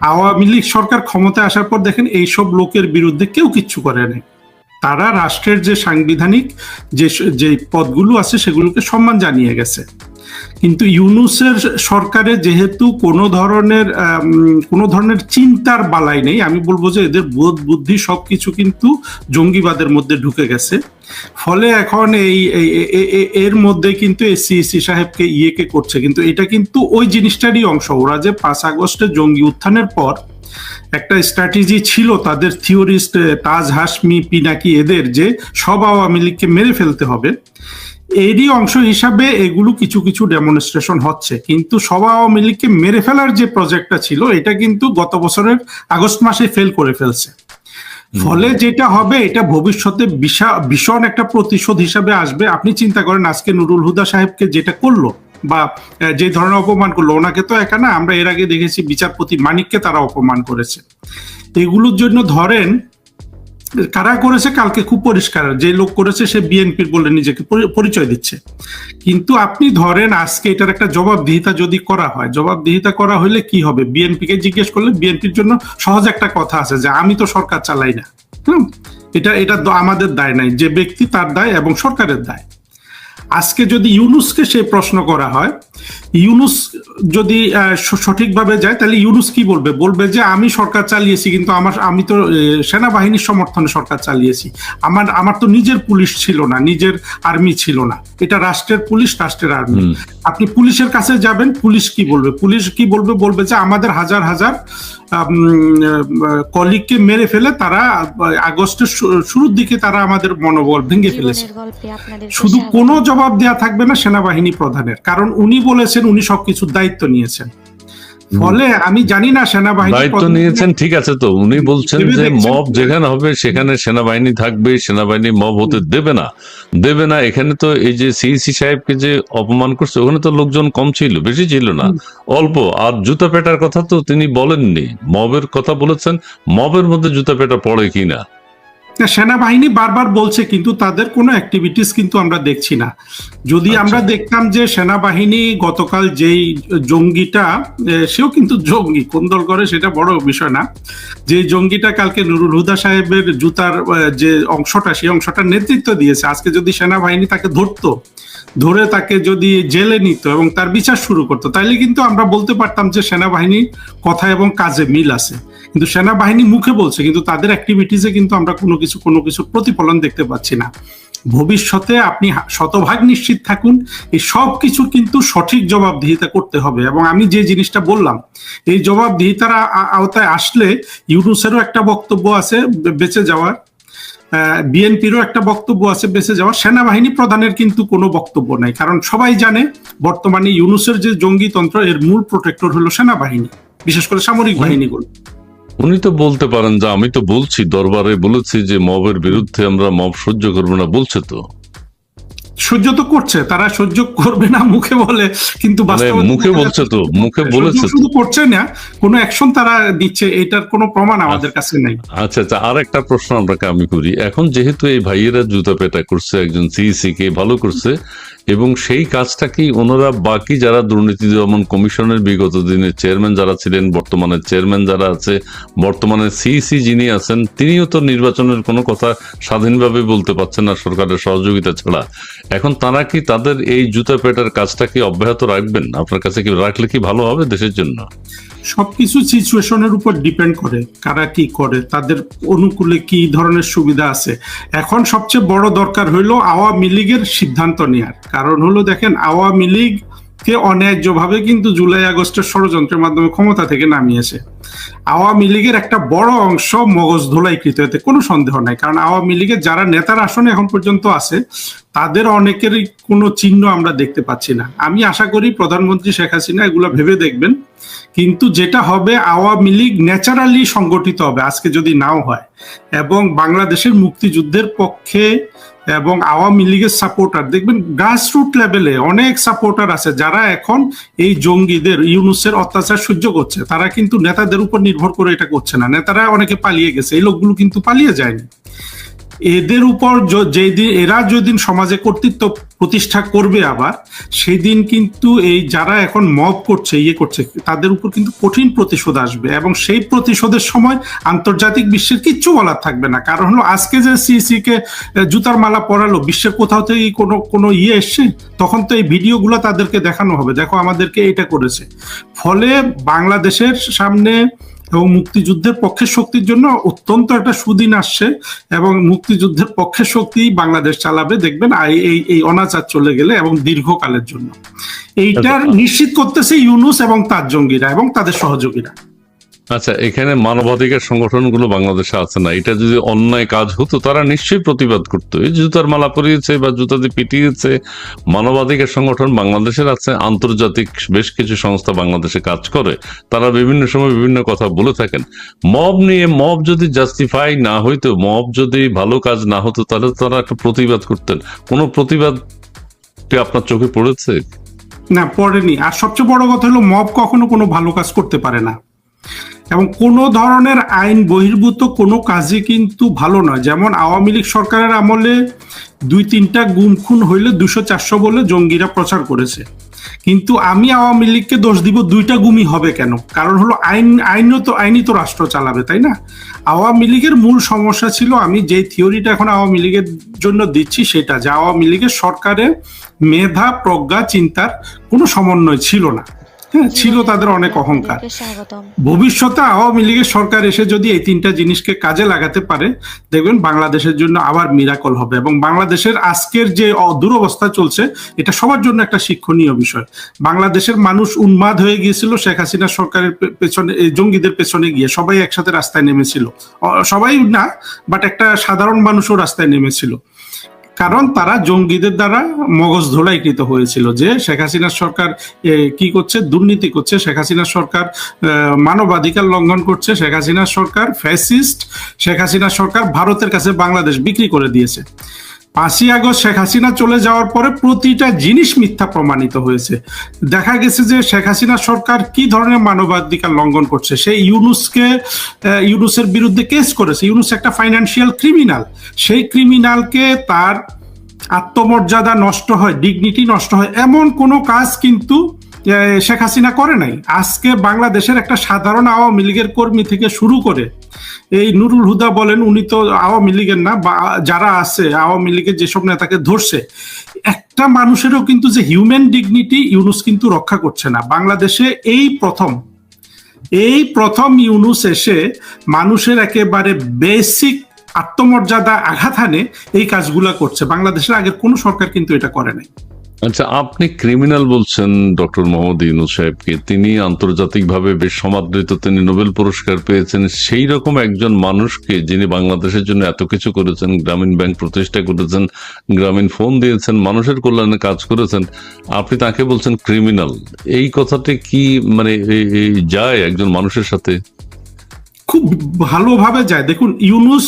আওয়ামী লীগ সরকার ক্ষমতায় আসার পর দেখেন এইসব লোকের বিরুদ্ধে কেউ কিচ্ছু করে তারা রাষ্ট্রের যে সাংবিধানিক যে যে পদগুলো আছে সেগুলোকে সম্মান জানিয়ে গেছে। কিন্তু ইউনুসের সরকারে যেহেতু কোনো ধরনের কোনো ধরনের চিন্তার বালাই নেই, আমি বলব যে এদের বোধ বুদ্ধি সবকিছু কিন্তু জঙ্গিবাদের মধ্যে ঢুকে গেছে। ফলে এখন এই এর মধ্যে কিন্তু এসসি সাহেবকে ইয়েকে করছে। কিন্তু এটা কিন্তু ওই জিনিসটারই অংশ। ওরা যে পাঁচ আগস্টে জঙ্গি উত্থানের পর একটা স্ট্র্যাটেজি ছিল তাদের থিওরিস্ট, তাজ হাসমি পিনাকি, এদের যে সব আওয়ামী লীগকে মেরে ফেলতে হবে। এরই অংশ হিসাবে এগুলো কিছু কিছু ডেমনস্ট্রেশন হচ্ছে। কিন্তু সব আওয়ামী লীগকে মেরে ফেলার যে প্রজেক্টটা ছিল এটা কিন্তু গত বছরের আগস্ট মাসে ফেল করে ফেলছে। ফলে যেটা হবে এটা ভবিষ্যতে ভীষণ একটা প্রতিশোধ হিসাবে আসবে। আপনি চিন্তা করেন আজকে নুরুল হুদা সাহেবকে যেটা করল বা যে ধরনের অপমান করল ওনাকে তো একা না আমরা এর আগে দেখেছি বিচারপতি মানিককে তারা অপমান করেছে। এগুলোর জন্য ধরেন কারা করেছে কালকে খুব পরিষ্কার। যে লোক করেছে সে বিএনপির বলে নিজেকে পরিচয় দিচ্ছে। কিন্তু আপনি ধরেন আজকে এটার একটা জবাবদিহিতা যদি করা হয়, জবাবদিহিতা করা হলে কি হবে? বিএনপি কে জিজ্ঞেস করলে বিএনপির জন্য সহজ একটা কথা আছে যে আমি তো সরকার চালাই না। হুম? এটা এটা আমাদের দায় নাই। যে ব্যক্তি তার দায় এবং সরকারের দায়। আজকে যদি ইউনুসকে সে প্রশ্ন করা হয় ইউনুস যদি সঠিকভাবে যায় তাহলে ইউনুস কি বলবে? বলবে যে আমি সরকার চালিয়েছি কিন্তু আমার আমি তো সেনাবাহিনীর সমর্থনে সরকার চালিয়েছি। আমার আমার তো নিজের পুলিশ ছিল না নিজের আর্মি ছিল না। এটা রাষ্ট্রের পুলিশ রাষ্ট্রের আর্মি। আপনি পুলিশের কাছে যাবেন পুলিশ কি বলবে? পুলিশ কি বলবে? বলবে যে আমাদের হাজার হাজার কলিগকে মেরে ফেলে তারা আগস্টের শুরুর দিকে তারা আমাদের মনোবল ভেঙে ফেলেছে। শুধু কোনো জবাব দেয়া থাকবে না সেনাবাহিনী প্রধানের। কারণ উনি বলেছেন উনি সবকিছুর দায়িত্ব নিয়েছেন। ফলে আমি জানি না সেনাবাহিনী দায়িত্ব নিয়েছেন ঠিক আছে তো। উনি বলছেন যে মব যেখানে হবে সেখানে সেনাবাহিনী থাকবে সেনাবাহিনী মব হতে দেবে না। দেবে না এখানে তো এই যে সিইসি সাহেবকে যে অপমান করছে ওখানে তো লোকজন কম ছিল বেশি ছিল না। অল্প আর জুতা পেটার কথা তো তিনি বলেননি। মবের কথা বলেছেন মবের মধ্যে জুতা পেটা পড়ে কিনা? না, সেনাবাহিনী বারবার বলছে কিন্তু তাদের কোনো অ্যাক্টিভিটিস কিন্তু আমরা দেখছি না। যদি আচ্ছা। আমরা দেখতাম যে সেনাবাহিনী গতকাল যেই জঙ্গিটা সেও কিন্তু জঙ্গি কোন দল করে সেটা বড় বিষয় না। যে জঙ্গিটা কালকে নুরুল হুদা সাহেবের জুতার যে অংশটা সেই অংশটার নেতৃত্ব দিয়েছে। আজকে যদি সেনাবাহিনী তাকে ধরতো ধরে তাকে যদি জেলে নিত এবং তার বিচার শুরু করতো তাইলে কিন্তু আমরা বলতে পারতাম যে সেনাবাহিনীর কথা এবং কাজে মিল আছে। কিন্তু সেনাবাহিনী মুখে বলছে কিন্তু তাদের অ্যাক্টিভিটিসে কিন্তু আমরা কোনো কিছু কোনো কিছু প্রতিফলন দেখতে পাচ্ছি না। ভবিষ্যতে আপনি শতভাগ নিশ্চিত থাকুন এই সব কিছু কিন্তু সঠিক জবাবদিহিতা করতে হবে। এবং আমি যে জিনিসটা বললাম এই জবাবদিহিতার আওতায় আসলে ইউনুসেরও একটা বক্তব্য আছে বেঁচে যাওয়ার বিএনপিরও একটা বক্তব্য আছে বেঁচে যাওয়ার। সেনাবাহিনী প্রধানের কিন্তু কোনো বক্তব্য নাই কারণ সবাই জানে বর্তমানে ইউনুসের যে জঙ্গিতন্ত্র এর মূল প্রোটেক্টর হলো সেনাবাহিনী বিশেষ করে সামরিক বাহিনীগুলো। উনি তো বলতে পারেন যে আমি তো বলছি দরবারে বলেছি যে মবের বিরুদ্ধে আমরা মব সহ্য করব না বলছে তো। সহ্য তো করছে তারা সহ্য করবে না মুখে বলে কিন্তু মানে মুখে বলছে তো মুখে বলেছে শুধু করছে না কোনো অ্যাকশন তারা দিচ্ছে এটার কোনো প্রমাণ আমাদের কাছে নেই। আচ্ছা আচ্ছা আর একটা প্রশ্ন আপনাকে আমি করি। এখন যেহেতু এই ভাইয়েরা জুতা পেটা করছে একজন সিইসি কে ভালো করছে এবং সেই কাজটা কি ওনারা বাকি যারা দুর্নীতি দমন কমিশনের বিগত দিনের চেয়ারম্যান যারা ছিলেন, বর্তমানে চেয়ারম্যান যারা আছে, বর্তমানে সিইসি যিনি আছেন, তিনিও তো নির্বাচনের কোনো কথা স্বাধীনভাবে বলতে পারছেন না সরকারের সহযোগিতা ছাড়া। এখন তারা কি তাদের এই জুতা পেটার কাজটা কি অব্যাহত রাখবেন? আপনার কাছে কি রাখলে কি ভালো হবে দেশের জন্য? সবকিছু সিচুয়েশনের উপর ডিপেন্ড করে, কারা কি করে, তাদের অনুকূলে কি ধরনের সুবিধা আছে। এখন সবচেয়ে বড় দরকার হইল আওয়ামী লীগের সিদ্ধান্ত নেওয়ার কারণ হলো দেখেন, আওয়ামী লীগ কে অন্যায্যভাবে কিন্তু জুলাই আগস্টের ষড়যন্ত্রের মাধ্যমে ক্ষমতা থেকে নামিয়েছে। আওয়ামী লীগের একটা বড় অংশ মগজ ধোলাইকৃত, এতে কোনো সন্দেহ নাই। কারণ আওয়ামী লীগের যারা নেতার আসনে এখন পর্যন্ত আছে, তাদের অনেকেরই কোনো চিহ্ন আমরা দেখতে পাচ্ছি না। আমি আশা করি প্রধানমন্ত্রী শেখ হাসিনা এগুলো ভেবে দেখবেন। কিন্তু যেটা হবে, আওয়ামী লীগ ন্যাচারালি সংগঠিত হবে, আজকে যদি নাও হয়। এবং বাংলাদেশের মুক্তিযুদ্ধের পক্ষে এবং আওয়ামী লীগের সাপোর্টার দেখবেন গ্রাসরুট লেভেলে অনেক সাপোর্টার আছে যারা এখন এই জঙ্গিদের, ইউনুসের অত্যাচার সহ্য করছে। তারা কিন্তু নেতাদের উপর নির্ভর করে এটা করছে না। নেতারা অনেকে পালিয়ে গেছে। এই লোকগুলো কিন্তু পালিয়ে যায়নি। এদের উপর য- যেদিন এরা যেদিন সমাজে কর্তৃত্ব প্রতিষ্ঠা করবে আবার, সেই দিন কিন্তু এই যারা এখন মব করছে ইয়ে করছে, তাদের উপর কিন্তু কঠিন প্রতিশোধ আসবে এবং সেই প্রতিশোধের সময় আন্তর্জাতিক বিশ্বের কিচ্ছু বলার থাকবে না। কারণ হলো, আজকে যে সিসি কে জুতার মালা পরালো, বিশ্বের কোথাও থেকে কোনো কোনো ইয়ে এসছে, তখন তো এই ভিডিওগুলো তাদেরকে দেখানো হবে। দেখো, আমাদেরকে এটা করেছে। ফলে বাংলাদেশের সামনে এবং মুক্তিযুদ্ধের পক্ষের শক্তির জন্য অত্যন্ত একটা সুদিন আসছে এবং মুক্তিযুদ্ধের পক্ষের শক্তি বাংলাদেশ চালাবে দেখবেন এই এই অনাচার চলে গেলে এবং দীর্ঘকালের জন্য। এইটার নিশ্চিত করতেছে ইউনুস এবং তার জঙ্গিরা এবং তাদের সহযোগীরা। আচ্ছা এখানে মানবাধিকার সংগঠনগুলো বাংলাদেশে আছে না। এটা যদি অন্যায় কাজ হতো, তারা নিশ্চয়ই প্রতিবাদ করতো। এই জুতার মালা পরিয়েছে বা জুতা দিয়ে পিটিয়েছে, মানবাধিকার সংগঠন বাংলাদেশের আছে, আন্তর্জাতিক বেশ কিছু সংস্থা বাংলাদেশে কাজ করে। তারা বিভিন্ন সময় বিভিন্ন কথা বলে থাকেন। মব নিয়ে, মব যদি জাস্টিফাই না হইতো, মব যদি ভালো কাজ না হতো, তাহলে তারা একটা প্রতিবাদ করতেন। কোনো প্রতিবাদ আপনার চোখে পড়েছে? না, পড়েনি। আর সবচেয়ে বড় কথা হলো, মব কখনো কোনো ভালো কাজ করতে পারে না। এবং কোনো ধরনের আইন বহির্ভূত কোনো কাজই কিন্তু ভালো নয় যেমন আওয়ামী লীগ সরকারের আমলে দুই তিনটা গুম খুন হইলে দুশো চারশো বলে জঙ্গিরা প্রচার করেছে। কিন্তু আমি আওয়ামী লীগকে দোষ দিব দুইটা গুমই হবে কেন? কারণ হলো আইন, আইনও তো, আইনই তো রাষ্ট্র চালাবে, তাই না? আওয়ামী লীগের মূল সমস্যা ছিল, আমি যে থিওরিটা এখন আওয়ামী লীগের জন্য দিচ্ছি সেটা যে আওয়ামী লীগের সরকারে মেধা, প্রজ্ঞা, চিন্তার কোনো সমন্বয় ছিল না। হ্যাঁ ছিল তাদের অনেক অহংকার। ভবিষ্যতে আওয়ামী লীগের সরকার এসে যদি এই তিনটা জিনিসকে কাজে লাগাতে পারে দেখবেন বাংলাদেশের জন্য আবার মিরাকল হবে এবং বাংলাদেশের আজকের যে দুরবস্থা চলছে এটা সবার জন্য একটা শিক্ষণীয় বিষয়। বাংলাদেশের মানুষ উন্মাদ হয়ে গিয়েছিল শেখ হাসিনা সরকারের পেছনে এই জঙ্গিদের পেছনে গিয়ে। সবাই একসাথে রাস্তায় নেমেছিল। সবাই না বাট একটা সাধারণ মানুষও রাস্তায় নেমেছিল। কারণ তারা জঙ্গিদের দ্বারা মগজ ধোলাইকৃত হয়েছিল যে শেখ হাসিনার সরকার কি করছে? দুর্নীতি করছে। শেখ হাসিনার সরকার মানবাধিকার লঙ্ঘন করছে। শেখ হাসিনার সরকার ফ্যাসিস্ট শেখ হাসিনার সরকার ভারতের কাছে বাংলাদেশ বিক্রি করে দিয়েছে। পাঁচই আগস্ট শেখ হাসিনা চলে যাওয়ার পরে প্রতিটা জিনিস মিথ্যা প্রমাণিত হয়েছে। দেখা গেছে যে শেখ হাসিনা সরকার কি ধরনের মানবাধিকার লঙ্ঘন করছে? সেই ইউনুসকে ইউনুসের বিরুদ্ধে কেস করেছে। ইউনুস একটা ফাইন্যান্সিয়াল ক্রিমিনাল সেই ক্রিমিনালকে তার আত্মমর্যাদা নষ্ট হয় ডিগনিটি নষ্ট হয়, এমন কোনো কাজ কিন্তু শেখ হাসিনা করে নাই। আজকে বাংলাদেশের একটা সাধারণ আওয়ামী লীগের কর্মী থেকে শুরু করে এই নুরুল হুদা বলেন, উনি তো আওয়ামী লীগের না, বা যারা আছে, আওয়ামী লীগের যেসব নেতাকে ধরছে, একটা মানুষেরও কিন্তু যে হিউম্যান ডিগনিটি ইউনুস কিন্তু রক্ষা করছে না। বাংলাদেশে এই প্রথম এই প্রথম ইউনুস এসে মানুষের একেবারে বেসিক আত্মমর্যাদা আঘাত হানে এই কাজগুলা করছে। বাংলাদেশের আগের কোনো সরকার কিন্তু এটা করে নাই। আচ্ছা আপনি ক্রিমিনাল বলছেন, ডক্টর মোহাম্মদ ইউনুস সাহেবকে। তিনি আন্তর্জাতিকভাবে বেশ সমাদৃত, তিনি নোবেল পুরস্কার পেয়েছেন। সেই রকম একজন মানুষকে যিনি বাংলাদেশের জন্য এত কিছু করেছেন, গ্রামীণ ব্যাংক প্রতিষ্ঠা করেছেন, গ্রামীণ ফোন দিয়েছেন, মানুষের কল্যাণে কাজ করেছেন, আপনি তাকে বলছেন ক্রিমিনাল এই কথাটি কি মানে যায় একজন মানুষের সাথে? খুব ভালোভাবে যায়। দেখুন, ইউনুস